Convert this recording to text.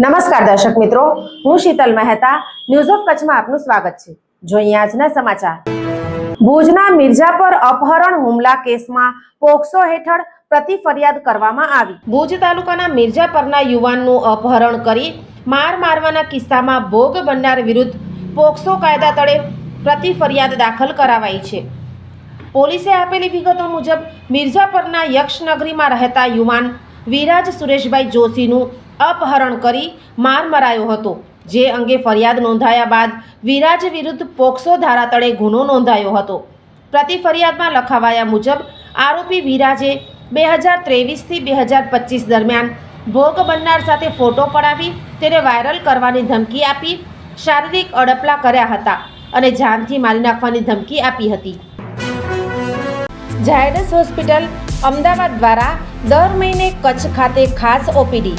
નમસ્કાર દર્શક મિત્રો, હું શીતલ મહેતા ન્યૂઝ ઓફ કચ્છમાં આપનું સ્વાગત છે. જોઈએ આજના સમાચાર. ભુજના મિર્જાપર અપહરણ હુમલા કેસમાં પોક્સો હેઠળ પ્રતિ ફરિયાદ કરવામાં આવી. ભુજ તાલુકાના મિર્જાપરના યુવાનનું અપહરણ કરી માર મારવાના કિસ્સામાં ભોગ બનનાર વિરુદ્ધ પોક્સો કાયદા તળે પ્રતિ ફરિયાદ દાખલ કરાવાઈ છે. પોલીસે આપેલી વિગતો મુજબ મિર્જાપરના યક્ષનગરીમાં રહેતા યુવાન વિરાજ સુરેશભાઈ જોશીનું અપહરણ કરી માર મરાયો હતો. જે અંગે ફરિયાદ નોંધાયા બાદ વિરાજ વિરુદ્ધ પોક્સો ધારા તળે ગુનો નોંધાયો હતો. પ્રતિ ફરિયાદમાં લખાવાયા મુજબ, આરોપી વિરાજે બે હજાર ત્રેવીસથી બે હજાર પચીસ દરમિયાન ભોગ બનનાર સાથે ફોટો પડાવી તેને વાયરલ કરવાની ધમકી આપી, શારીરિક અડપલા કર્યા હતા અને જાનથી મારી નાખવાની ધમકી આપી હતી. ઝાયડસ હોસ્પિટલ અમદાવાદ દ્વારા દર મહિને કચ્છ ખાતે ખાસ OPD